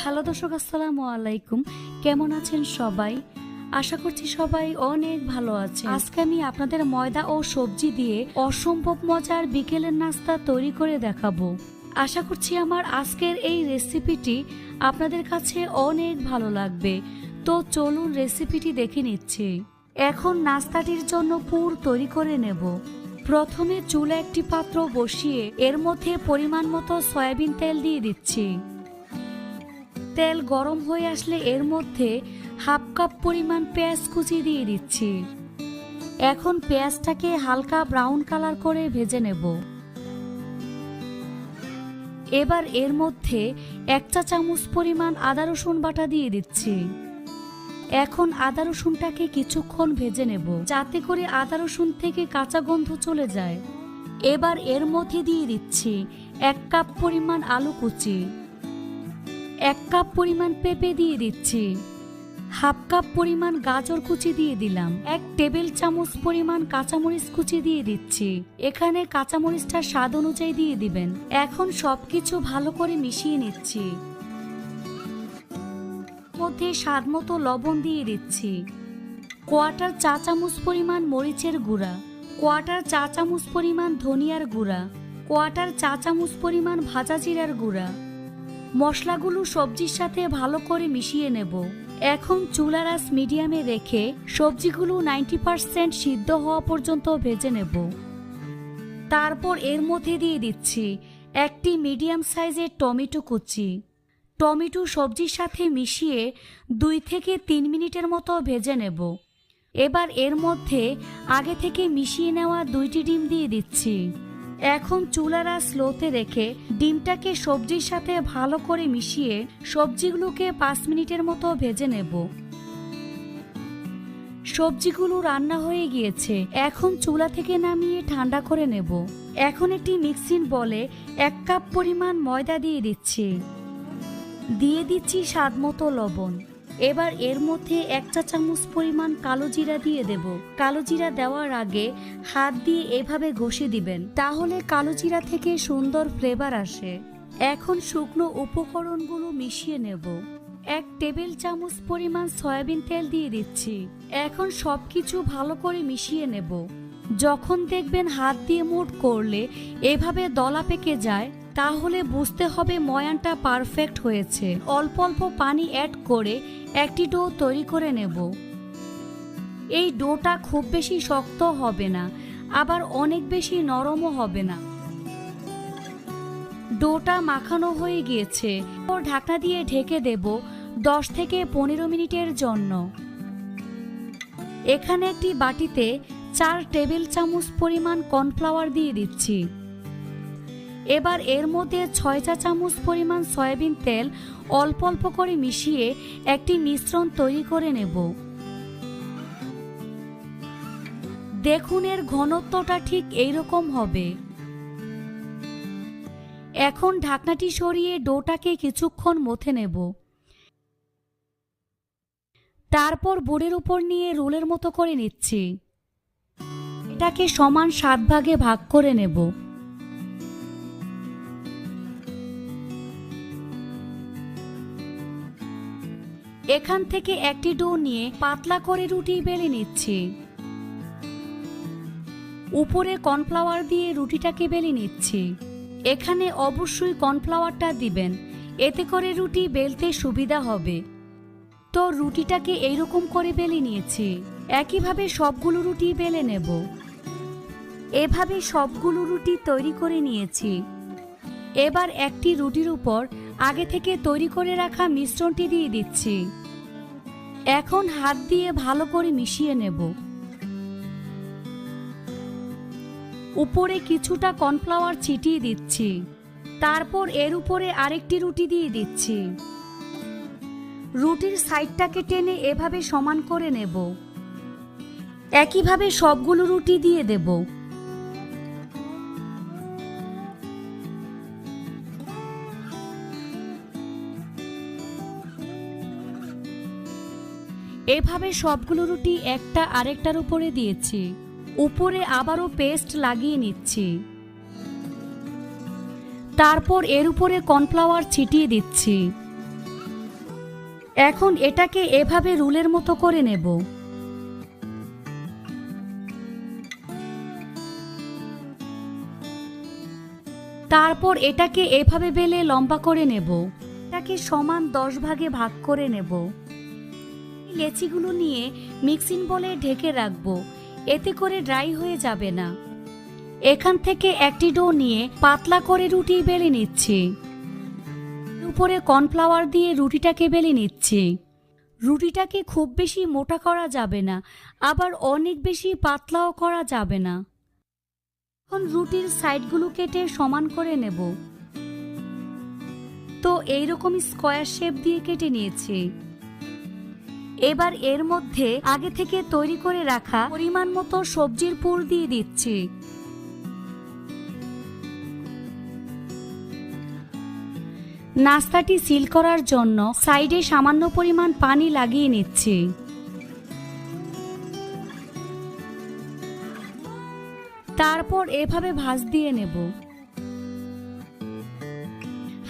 Hello দর্শক, আসসালামু আলাইকুম। কেমন আছেন সবাই? আশা করছি সবাই অনেক ভালো আছে আজকে আমি আপনাদের ময়দা ও সবজি দিয়ে অসম্ভব মজার বিকেলের নাস্তা তৈরি করে দেখাবো। আশা করছি আমার আজকের এই রেসিপিটি আপনাদের কাছে অনেক ভালো লাগবে। তো চলুন রেসিপিটি দেখে নিচ্ছি। এখন নাস্তাটির জন্য পুর তৈরি করে নেব। প্রথমে চুলা একটি পাত্র বসিয়ে এর মধ্যে পরিমাণ মতো সয়াবিন তেল দিয়ে দিচ্ছি। তেল গরম হয়ে আসলে এর মধ্যে হাফ কাপ পরিমাণ পেঁয়াজ কুচি দিয়ে দিচ্ছি। এখন পেঁয়াজটাকে হালকা ব্রাউন কালার করে ভেজে নেব। এবার এর মধ্যে এক চা চামচ পরিমাণ আদা রসুন বাটা দিয়ে দিচ্ছি। এখন আদা রসুনটাকে কিছুক্ষণ ভেজে নেব, যাতে করে আদা রসুন থেকে কাঁচা গন্ধ চলে যায়। এবার এর মধ্যে দিয়ে দিচ্ছি এক কাপ পরিমাণ আলু কুচি। এক কাপ পরিমাণ পেঁপে দিয়ে দিচ্ছি। হাফ কাপ পরিমাণ গাজর কুচি দিয়ে দিলাম। এক টেবিল চামচ পরিমাণ কাঁচামরিচ কুচি দিয়ে দিচ্ছি। এখানে কাঁচামরিচটা স্বাদ অনুযায়ী দিয়ে দিবেন। এখন সবকিছু ভালো করে মিশিয়ে নিচ্ছি। মধ্যে স্বাদ মতো লবণ দিয়ে দিচ্ছি। কোয়াটার চা চামচ পরিমাণ মরিচের গুঁড়া। কোয়াটার চা চামচ পরিমাণ ধনিয়ার গুঁড়া। কোয়াটার চা চামচ পরিমাণ ভাজা জিরার গুঁড়া। মশলাগুলো সবজির সাথে ভালো করে মিশিয়ে নেব। এখন চুলার আঁচ মিডিয়ামে রেখে সবজিগুলো নাইনটি পারসেন্ট সিদ্ধ হওয়া পর্যন্ত ভেজে নেব। তারপর এর মধ্যে দিয়ে দিচ্ছি একটি মিডিয়াম সাইজের টমেটো কুচি। টমেটো সবজির সাথে মিশিয়ে দুই থেকে তিন মিনিটের মতো ভেজে নেব। এবার এর মধ্যে আগে থেকে মিশিয়ে নেওয়া দুইটি ডিম দিয়ে দিচ্ছি। এখন চুলারা স্লোতে রেখে ডিমটাকে সবজির সাথে ভালো করে মিশিয়ে সবজিগুলোকে পাঁচ মিনিটের মতো ভেজে নেব। সবজিগুলো রান্না হয়ে গিয়েছে। এখন চুলা থেকে নামিয়ে ঠান্ডা করে নেব। এখন একটি মিক্সিং বলে এক কাপ পরিমাণ ময়দা দিয়ে দিচ্ছি। দিয়ে দিচ্ছি স্বাদ মতো লবণ। এবার এর মধ্যে এক চা চামচ পরিমাণ কালো জিরা দিয়ে দেব। কালো জিরা দেওয়ার আগে হাত দিয়ে এভাবে ঘষে দিবেন, তাহলে কালো জিরা থেকে সুন্দর ফ্লেভার আসে। এখন শুকনো উপকরণগুলো মিশিয়ে নেব। এক টেবিল চামচ পরিমাণ সয়াবিন তেল দিয়ে দিচ্ছি। এখন সব কিছু ভালো করে মিশিয়ে নেব। যখন দেখবেন হাত দিয়ে মুট করলে এভাবে দলা পেকে যায় তাহলে বুঝতে হবে ময়ানটা পারফেক্ট হয়েছে। অল্প অল্প পানি অ্যাড করে একটি ডো তৈরি করে নেব। এই ডোটা খুব বেশি শক্ত হবে না, আবার অনেক বেশি নরমও হবে না। ডোটা মাখানো হয়ে গিয়েছে। ওর ঢাকনা দিয়ে ঢেকে দেব দশ থেকে পনেরো মিনিটের জন্য। এখানে একটি বাটিতে চার টেবিল চামচ পরিমাণ কর্নফ্লাওয়ার দিয়ে দিচ্ছি। এবার এর মধ্যে ছয় চা চামচ পরিমাণ সয়াবিন তেল অল্প অল্প করে মিশিয়ে একটি মিশ্রণ তৈরি করে নেব। দেখুন এর ঘনত্বটা ঠিক এইরকম হবে। এখন ঢাকনাটি সরিয়ে ডোটাকে কিছুক্ষণ মথে নেব। তারপর বোর্ডের উপর নিয়ে রোলের মতো করে নিচ্ছি। এটাকে সমান সাত ভাগে ভাগ করে নেব। এখান থেকে একটি ডো নিয়ে পাতলা করে রুটি বেলে নিচ্ছি। উপরে কর্নফ্লাওয়ার দিয়ে রুটিটাকে বেলে নিচ্ছি। এখানে অবশ্যই কর্নফ্লাওয়ারটা দিবেন, এতে করে রুটি বেলতে সুবিধা হবে। তো রুটিটাকে এইরকম করে বেলে নিয়েছি, একইভাবে সবগুলো রুটি বেলে নেব। এভাবে সবগুলো রুটি তৈরি করে নিয়েছি। এবার একটি রুটির উপর আগে থেকে তৈরি করে রাখা মিশ্রণটি দিয়ে দিচ্ছি। এখন হাত দিয়ে ভালো করে মিশিয়ে নেব। উপরে কিছুটা কর্নফ্লাওয়ার ছিটিয়ে দিচ্ছি। তারপর এর উপরে আরেকটি রুটি দিয়ে দিচ্ছি। রুটির সাইডটাকে টেনে এভাবে সমান করে নেব। একইভাবে সবগুলো রুটি দিয়ে দেবো। এভাবে সবগুলো রুটি একটা আরেকটার উপরে দিয়েছি। উপরে আবারও পেস্ট লাগিয়ে নিচ্ছি। তারপর এর উপরে কর্নফ্লাওয়ার ছিটিয়ে দিচ্ছি। এখন এটাকে এভাবে রুলের মতো করে নেব। তারপর এটাকে এভাবে বেলে লম্বা করে নেব। এটাকে সমান দশ ভাগে ভাগ করে নেব। লেচিগুলো নিয়ে মিক্সিং বলে ঢেকে রাখব। এতে করে ড্রাই হয়ে যাবে না। এখান থেকে একটি ডো নিয়ে পাতলা করে রুটি বেলে নিচ্ছি। উপরে কর্নফ্লাওয়ার দিয়ে রুটিটাকে বেলে নিচ্ছি। রুটিটাকে খুব বেশি মোটা করা যাবে না, আবার অনেক বেশি পাতলাও করা যাবে না। এখন রুটির সাইডগুলো কেটে সমান করে নেব। তো এইরকম স্কোয়ার শেপ দিয়ে কেটে নিয়েছি। এবার এর মধ্যে আগে থেকে তৈরি করে রাখা পরিমাণ মতো সবজির পুর দিয়ে দিচ্ছি। নাস্তাটি সিল করার জন্য সাইডে সামান্য পরিমাণ পানি লাগিয়ে নিচ্ছি। তারপর এভাবে ভাঁজ দিয়ে নেব।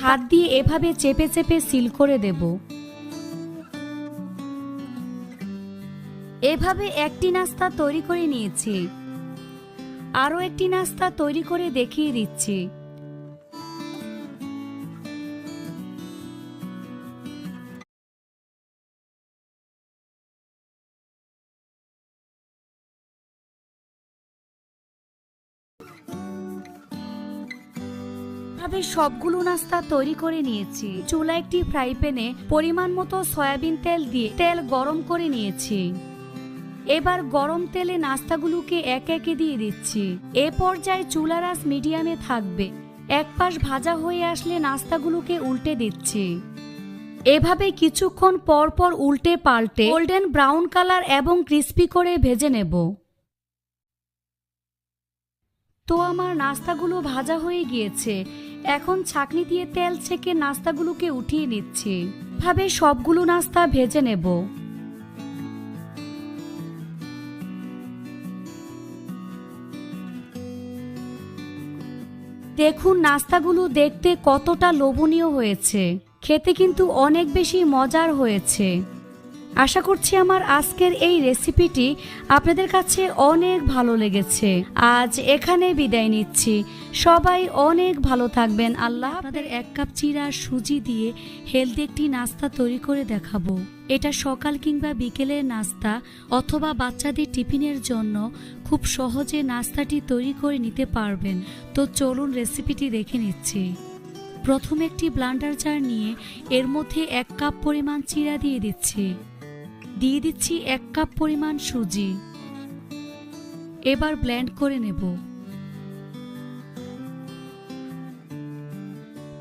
হাত দিয়ে এভাবে চেপে চেপে সিল করে দেব। এভাবে একটি নাস্তা তৈরি করে নিয়েছি। আরও একটি নাস্তা তৈরি করে দেখিয়ে দিচ্ছি। সবগুলো নাস্তা তৈরি করে নিয়েছি। চুলা একটি ফ্রাই প্যানে পরিমাণ মতো সয়াবিন তেল দিয়ে তেল গরম করে নিয়েছি। এবার গরম তেলে নাস্তাগুলোকে এক একে দিয়ে দিচ্ছি। এ পর্যায়ে চুলারাস মিডিয়ামে থাকবে। এক পাশ ভাজা হয়ে আসলে নাস্তাগুলোকে উল্টে দিচ্ছি। এভাবে কিছুক্ষণ পর পর উল্টে পাল্টে গোল্ডেন ব্রাউন কালার এবং ক্রিস্পি করে ভেজে নেব। তো আমার নাস্তাগুলো ভাজা হয়ে গিয়েছে। এখন ছাকনি দিয়ে তেল ছেঁকে নাস্তাগুলোকে উঠিয়ে নিচ্ছি। ভাবে সবগুলো নাস্তা ভেজে নেব। দেখুন নাস্তাগুলো দেখতে কতটা লোভনীয় হয়েছে। খেতে কিন্তু অনেক বেশি মজার হয়েছে। আশা করছি আমার আজকের এই রেসিপিটি আপনাদের কাছে অনেক ভালো লেগেছে। আজ এখানে বিদায় নিচ্ছি। সবাই অনেক ভালো থাকবেন। আল্লাহ আপনাদের এক কাপ চিরা সুজি দিয়ে হেলদি একটি নাস্তা তৈরি করে দেখাবো। এটা সকাল কিংবা বিকেলের নাস্তা অথবা বাচ্চাদের টিফিনের জন্য খুব সহজে নাস্তাটি তৈরি করে নিতে পারবেন। তো চলুন রেসিপিটি দেখে নিচ্ছি। প্রথম একটি ব্লান্ডার জার নিয়ে এর মধ্যে এক কাপ পরিমাণ চিরা দিয়ে দিচ্ছি। দিয়ে দিচ্ছি এক কাপ পরিমাণ সুজি। এবার ব্লেন্ড করে নেব।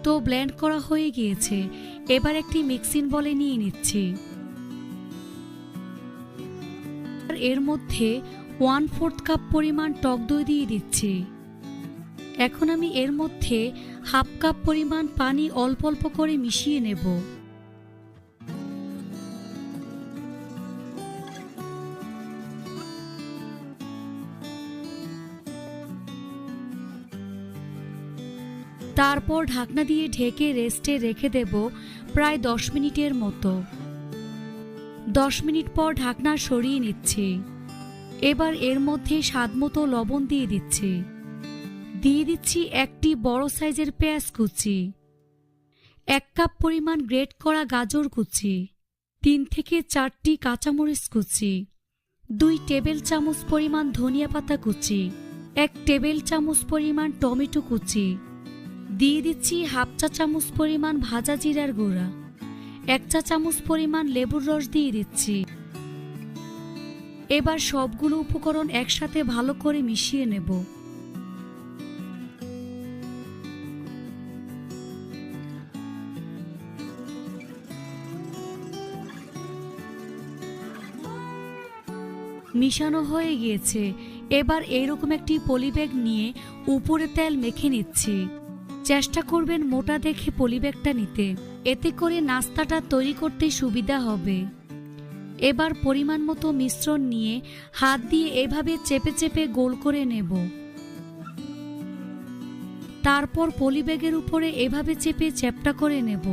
তো ব্লেন্ড করা হয়ে গিয়েছে। এবার একটি মিক্সিং বলে নিয়ে নিচ্ছি। এর মধ্যে ওয়ান ফোর্থ কাপ পরিমাণ টক দই দিয়ে দিচ্ছি। এখন আমি এর মধ্যে হাফ কাপ পরিমাণ পানি অল্প অল্প করে মিশিয়ে নেব। তারপর ঢাকনা দিয়ে ঢেকে রেস্টে রেখে দেব প্রায় দশ মিনিটের মতো। দশ মিনিট পর ঢাকনা সরিয়ে নিচ্ছি। এবার এর মধ্যে স্বাদমতো লবণ দিয়ে দিচ্ছি। দিয়ে দিচ্ছি একটি বড় সাইজের পেঁয়াজ কুচি, এক কাপ পরিমাণ গ্রেট করা গাজর কুচি, তিন থেকে চারটি কাঁচামরিচ কুচি, দুই টেবিল চামচ পরিমাণ ধনিয়া পাতা কুচি, এক টেবিল চামচ পরিমাণ টমেটো কুচি দিয়ে দিচ্ছি হাফ চা চামচ পরিমাণ ভাজা জিরার গুঁড়া। এক চা চামচ পরিমাণ লেবুর রস দিয়ে দিচ্ছি। এবার সবগুলো উপকরণ একসাথে ভালো করে মিশিয়ে নেব। মিশানো হয়ে গিয়েছে। এবার এইরকম একটি পলিব্যাগ নিয়ে উপরে তেল মেখে নিচ্ছি। চেষ্টা করবেন মোটা দেখে পলিব্যাগটা নিতে। এতে করে নাস্তাটা তৈরি করতে সুবিধা হবে। এবার পরিমাণ মতো মিশ্রণ নিয়ে হাত দিয়ে এভাবে চেপে চেপে গোল করে নেব। তারপর পলিব্যাগের উপরে এভাবে চেপে চ্যাপটা করে নেব।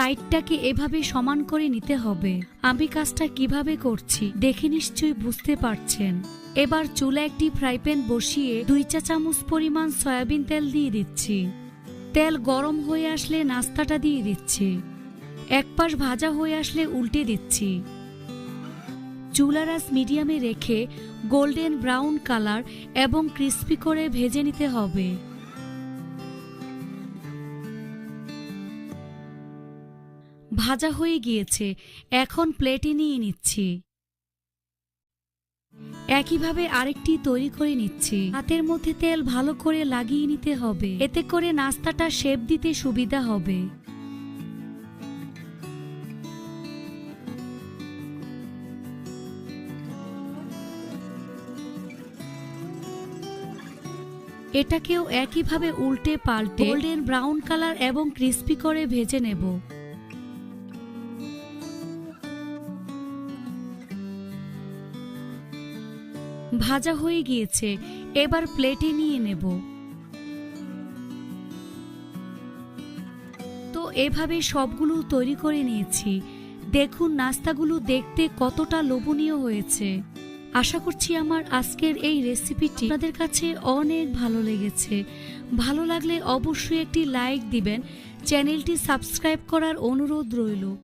সাইডটাকে এভাবে সমান করে নিতে হবে। আমি কাজটা কীভাবে করছি, দেখে নিশ্চয়ই বুঝতে পারছেন। এবার চুলা একটি ফ্রাই প্যান বসিয়ে দুই চা চামচ পরিমাণ সয়াবিন তেল দিয়ে দিচ্ছি। তেল গরম হয়ে আসলে নাস্তাটা দিয়ে দিচ্ছি। এক পাশ ভাজা হয়ে আসলে উল্টে দিচ্ছি। চুলারাস মিডিয়ামে রেখে গোল্ডেন ব্রাউন কালার এবং ক্রিস্পি করে ভেজে নিতে হবে। ভাজা হয়ে গিয়েছে। এখন প্লেটে নিয়ে নিচ্ছি। একইভাবে আরেকটি তৈরি করে নিচ্ছি। হাতের মধ্যে তেল ভালো করে লাগিয়ে নিতে হবে। এতে করে নাস্তাটা শেপ দিতে সুবিধা হবে। এটাকেও একইভাবে উল্টে পাল্টে গোল্ডেন ব্রাউন কালার এবং ক্রিস্পি করে ভেজে নেব। ভাজা হয়ে গিয়েছে। এবার প্লেটে নিয়ে নেব। তো এভাবে সবগুলো তৈরি করে নিয়েছি। দেখুন নাস্তাগুলো দেখতে কতটা লোভনীয় হয়েছে। আশা করছি আমার আজকের এই রেসিপিটি আপনাদের কাছে অনেক ভালো লেগেছে। ভালো লাগলে অবশ্যই একটি লাইক দিবেন। চ্যানেলটি সাবস্ক্রাইব করার অনুরোধ রইল।